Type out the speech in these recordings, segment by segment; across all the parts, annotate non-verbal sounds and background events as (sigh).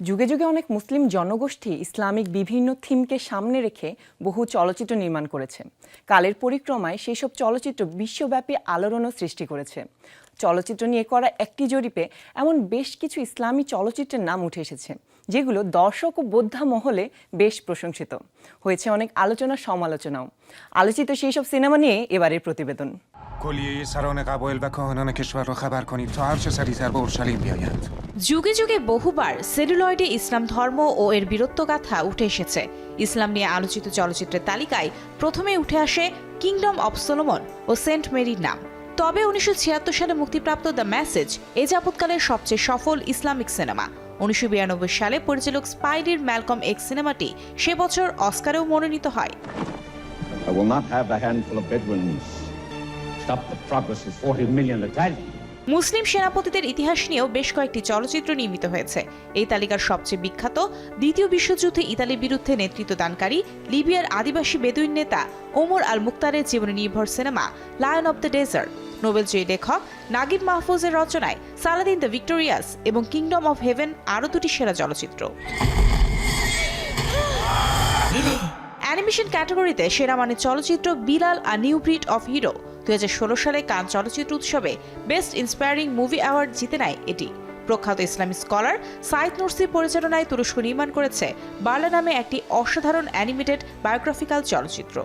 যুগে যুগে অনেক মুসলিম জনগোষ্ঠী ইসলামিক বিভিন্ন থিমকে সামনে রেখে বহু চলচ্চিত্র নির্মাণ করেছে। কালের পরিক্রমায় সেই সব চলচ্চিত্র বিশ্বব্যাপী আলোড়নও সৃষ্টি করেছে। চলচ্চিত্র নিয়ে করা একটি জরিপে এমন বেশ কিছু ইসলামী চলচ্চিত্রের নাম উঠে এসেছে, যেগুলো দর্শক ও বোদ্ধা মহলে বেশ প্রশংসিত। হয়েছে অনেক আলোচনা সমালোচনাও আলোচিত সেই সব সিনেমা নিয়ে এবারের প্রতিবেদন। کلیه سران قبایل و کاهنان کشور را خبر کنید تا هر چه سریعتر به اورشلیم بیایند যুগে যুগে বহুবার সেলুলয়েডে ইসলাম ধর্ম ও এর বীরত্বগাথা উঠে এসেছে ইসলাম নিয়ে আলোচিত চলচ্চিত্রের তালিকায় প্রথমে উঠে আসে কিংডম অব সোলোমন ও সেন্ট মেরির নাম তবে উনিশশো সালে মুক্তিপ্রাপ্ত দ্য মেসেজ এ যাবৎকালের সবচেয়ে সফল ইসলামিক সিনেমা উনিশশো সালে পরিচালক স্পাইডির ম্যালকম এক্স সিনেমাটি সে বছর অস্কারেও মনোনীত হয় I will not have a handful of Bedouins মুসলিম সেনাপতিদের ইতিহাস নিয়েও বেশ কয়েকটি চলচ্চিত্র নির্মিত হয়েছে। এই তালিকার সবচেয়ে বিখ্যাত দ্বিতীয় বিশ্বযুদ্ধে ইতালির বিরুদ্ধে নেতৃত্ব দানকারী লিবিয়ার আদিবাসী বেদুইন নেতা ওমর আল মুক্তারের জীবনী নির্ভর cinema Lion of the Desert. নোবেলজয়ী লেখক নাগিব মাহফুজের রচনায় সালাদিন দ্য ভিক্টোরিয়াস এবং কিংডম অফ হেভেন আরও দুটি সেরা চলচ্চিত্র। (gasps) অ্যানিমেশন ক্যাটাগরিতে সেরা মানের চলচ্চিত্র Bilal a new breed of hero. দু হাজার ষোলো সালে কান চলচ্চিত্র উৎসবে বেস্ট ইন্সপায়ারিং মুভি অ্যাওয়ার্ড জিতে নেয় এটি। প্রখ্যাত ইসলামী স্কলার সাইদ নুরসির পরিচালনায় তুরস্ক নির্মাণ করেছে বার্লা নামে একটি অসাধারণ অ্যানিমেটেড বায়োগ্রাফিক্যাল চলচ্চিত্র।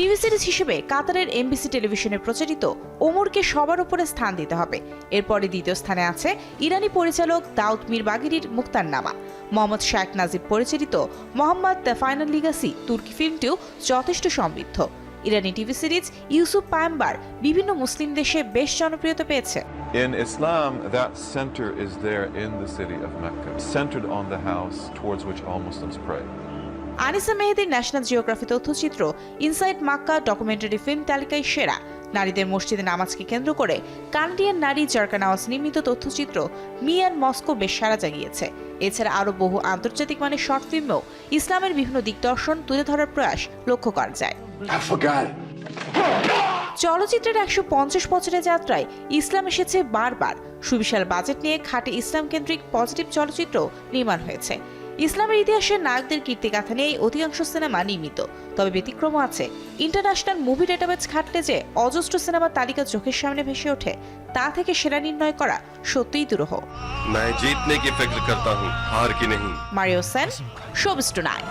টিভি সিরিজ হিসেবে কাতারের এমবিসি টেলিভিশনে প্রচারিত ওমরকে সবার উপরে স্থান দিতে হবে। এরপরে দ্বিতীয় স্থানে আছে ইরানি পরিচালক দাউদ মির বাগিরির মুক্তার নামা মোহাম্মদ শায়েখ নাজিব পরিচালিত মোহাম্মদ দ্য ফাইনাল লিগাসি তুর্কি ফিল্মটিও যথেষ্ট সমৃদ্ধ। ইরানি টিভি সিরিজ ইউসুফ পায়াম্বার বিভিন্ন মুসলিম দেশে বেশ জনপ্রিয়তা পেয়েছে। In Islam, that center is there in the city of Mecca, centered on the house towards which all Muslims pray. Anisa মেহেদির ন্যাশনাল জিওগ্রাফি তথ্যচিত্র ইনসাইড মাক্কা ডকুমেন্টারি ফিল্ম তালিকায় সেরা। নারীদের মসজিদে নামাজকে কেন্দ্র করে কানাডিয়ান নারী জার্কানাওয়াজ নির্মিত তথ্যচিত্র মি অ্যান্ড মস্কো বেশ সারা জাগিয়েছে। এছাড়া আরও বহু আন্তর্জাতিক মানের শর্ট ফিল্মেও ইসলামের বিভিন্ন দিক দর্শন তুলে ধরার প্রয়াস লক্ষ্য করা যায়। চলচ্চিত্রের একশো পঞ্চাশ বছরের যাত্রায় ইসলাম এসেছে বারবার। সুবিশাল বাজেট নিয়ে খাটে ইসলাম কেন্দ্রিক পজিটিভ চলচ্চিত্র নির্মাণ হয়েছে। ইসলামের ইতিহাসের নায়কদের কীর্তিগাথা নিয়েই অধিকাংশ সিনেমা নির্মিত তবে ব্যতিক্রমও আছে ইন্টারন্যাশনাল মুভি ডেটাবেজ খাটলে যে অজস্র সিনেমার তালিকা চোখের সামনে ভেসে ওঠে তা থেকে সেরা নির্ণয় করা সত্যিই দুরূহ मैं जीतने की फिक्र करता हूँ हार की नहीं Mario Sen showbiz tonight